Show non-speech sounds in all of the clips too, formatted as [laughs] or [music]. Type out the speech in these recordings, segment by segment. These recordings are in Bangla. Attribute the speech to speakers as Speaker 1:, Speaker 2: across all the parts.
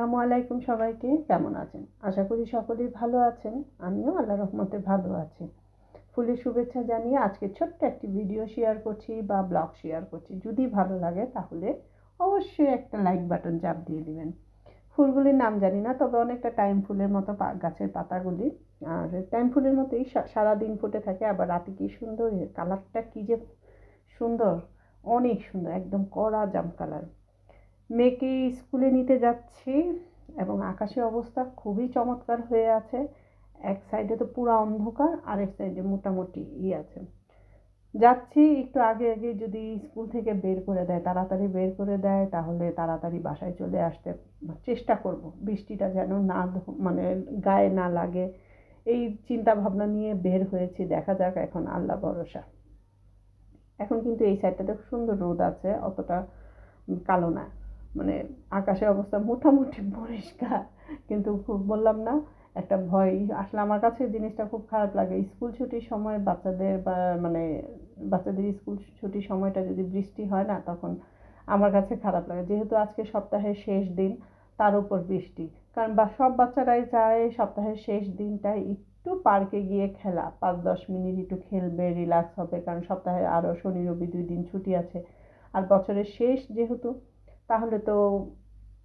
Speaker 1: আসসালামু আলাইকুম সবাইকে, কেমন আছেন? আশা করি সকলেই ভালো আছেন, আমিও আল্লাহ রহমতে ভালো আছি। ফুলের শুভেচ্ছা জানিয়ে আজকে ছোট্ট একটি ভিডিও শেয়ার করছি বা ব্লগ শেয়ার করছি। যদি ভালো লাগে তাহলে অবশ্যই একটা লাইক বাটন চাপ দিয়ে দিবেন। ফুলগুলির নাম জানি না, তবে অনেকটা টাইম ফুলের মতো গাছের পাতাগুলি। আর টাইম ফুলের মতোই সারাদিন ফুটে থাকে, আবার রাতে কি সুন্দর কালারটা কি যে সুন্দর, অনেক সুন্দর, একদম কড়া জাম কালার মেয়েকে স্কুলে নিতে যাচ্ছি এবং আকাশের অবস্থা খুবই চমৎকার হয়ে আছে। এক সাইডে তো পুরো অন্ধকার আর এক সাইডে মোটামুটি ই আছে। যাচ্ছি একটু আগে আগে যদি স্কুল থেকে বের করে দেয়, তাড়াতাড়ি বের করে দেয়, তাহলে তাড়াতাড়ি বাসায় চলে আসতে চেষ্টা করব। বৃষ্টিটা যেন না মানে গায়ে না লাগে। এই চিন্তা ভাবনা নিয়ে বের হয়েছি, দেখা যাক এখন আল্লাহ ভরসা। এখন কিন্তু এই সাইডটাতে সুন্দর রোদ আছে, অতটা কালো না। মানে আকাশের অবস্থা মোটামুটি পরিষ্কার। কিন্তু খুব বললাম না, একটা ভয় আসলে আমার কাছে জিনিসটা খুব খারাপ লাগে। স্কুল ছুটির সময় বাচ্চাদের বা মানে বাচ্চাদের স্কুল ছুটির সময়টা যদি বৃষ্টি হয় না, তখন আমার কাছে খারাপ লাগে। যেহেতু আজকে সপ্তাহের শেষ দিন, তার উপর বৃষ্টি। কারণ বা সব বাচ্চারাই চায় সপ্তাহের শেষ দিনটা একটু পার্কে গিয়ে খেলা। পাঁচ, দশ মিনিট একটু খেলবে, রিল্যাক্স হবে। কারণ সপ্তাহে আরও শনি, রবি দুই দিন ছুটি আছে। আর বছরের শেষ যেহেতু তাহলে তো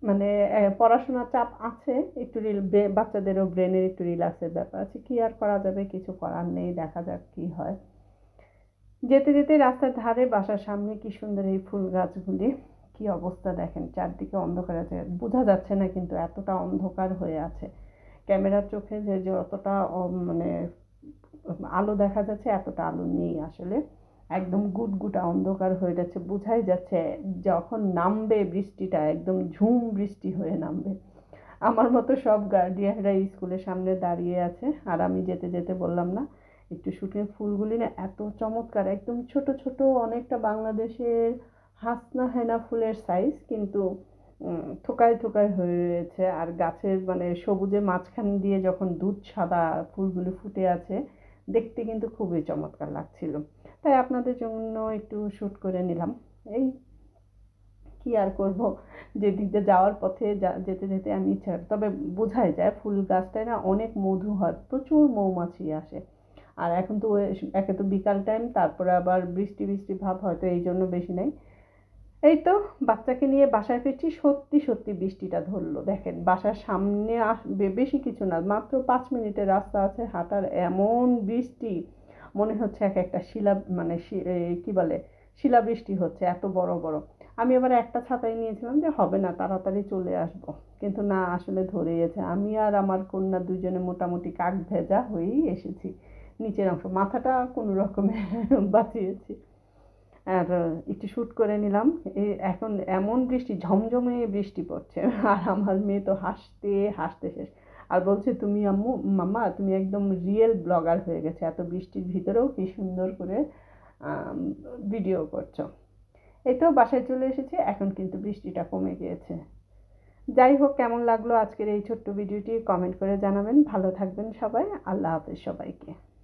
Speaker 1: মানে পড়াশোনার চাপ আছে, একটু বাচ্চাদেরও ব্রেনের একটু রিল্যাক্সের ব্যাপার আছে। কি আর করা যাবে? কিছু করার নেই, দেখা যাক কি হয়। যেতে যেতে রাস্তার ধারে বাসার সামনে কি সুন্দর এই ফুল গাছগুলি, কি অবস্থা দেখেন, চারদিকে অন্ধকার আছে। বোঝা যাচ্ছে না কিন্তু এতটা অন্ধকার হয়ে আছে। ক্যামেরার চোখে যে যতটা মানে আলো দেখা যাচ্ছে, এতটা আলো নেই আসলে। একদম গুটগুটা অন্ধকার হয়ে যাচ্ছে, বোঝাই যাচ্ছে যখন নামবে বৃষ্টিটা, একদম ঝুম বৃষ্টি হয়ে নামবে। আমার মতো সব গার্ডিয়ানরা স্কুলের সামনে দাঁড়িয়ে আছে, আর আমি যেতে যেতে বললাম, না, একটু শুটিং ফুলগুলি না এত চমৎকার, একদম ছোট ছোট, অনেকটা বাংলাদেশের হাসনা হেনা ফুলের সাইজ কিন্তু থোকায় থোকায় হয়ে রয়েছে। আর গাছের মানে সবুজে মাঝখান দিয়ে যখন দুধ সাদা ফুলগুলি ফুটে আছে দেখতে কিন্তু খুবই চমৎকার লাগছিল। তাই আপনাদের জন্য একটু শ্যুট করে নিলাম। এই কি আর করব? যেদিক যাওয়ার পথে যেতে যেতে আমি ইচ্ছা তবে বোঝাই যায় ফুল গাছটায় না অনেক মধু হয়, প্রচুর মৌমাছি আসে। আর এখন তো একে তো বিকাল টাইম তারপরে আবার বৃষ্টি বৃষ্টি ভাব হয়তো এই জন্য বেশি নেই। এই তো বাচ্চাকে নিয়ে বাসায় ফিরছি, সত্যি সত্যি বৃষ্টিটা ধরলো। দেখেন, বাসার সামনে আস, বে- বেশি কিছু না, মাত্র পাঁচ মিনিটের রাস্তা আছে হাঁটার এমন বৃষ্টি, মনে হচ্ছে এক একটা শিলা মানে কি বলে, শিলাবৃষ্টি হচ্ছে, এত বড় বড়। আমি আবার একটা ছাতাই নিয়েছিলাম যে হবে না, তাড়াতাড়ি চলে আসব। কিন্তু না, আসলে ধরে গেছে আমি আর আমার কন্যা দুজনে মোটামুটি কাক ভেজা হয়েই এসেছি। নিচের অংশ, মাথাটা কোনো রকমে [laughs] বাঁচিয়েছি। আর একটু শ্যুট করে নিলাম। এখন এমন বৃষ্টি, ঝমঝমে বৃষ্টি পড়ছে। [laughs] আর আমার মেয়ে তো হাসতে হাসতে শেষ। আর বলছে, তুমি আম্মু, মাম্মা, তুমি একদম রিয়েল ব্লগার হয়ে গেছে। এত বৃষ্টির ভিতরেও কি সুন্দর করে ভিডিও করছ? এই তো বাসায় চলে এসেছে। এখন কিন্তু বৃষ্টিটা কমে গিয়েছে। যাই হোক, কেমন লাগল আজকের এই ছোট্ট ভিডিওটি কমেন্ট করে জানাবেন। ভালো থাকবেন সবাই। আল্লাহ হাফেজ সবাইকে।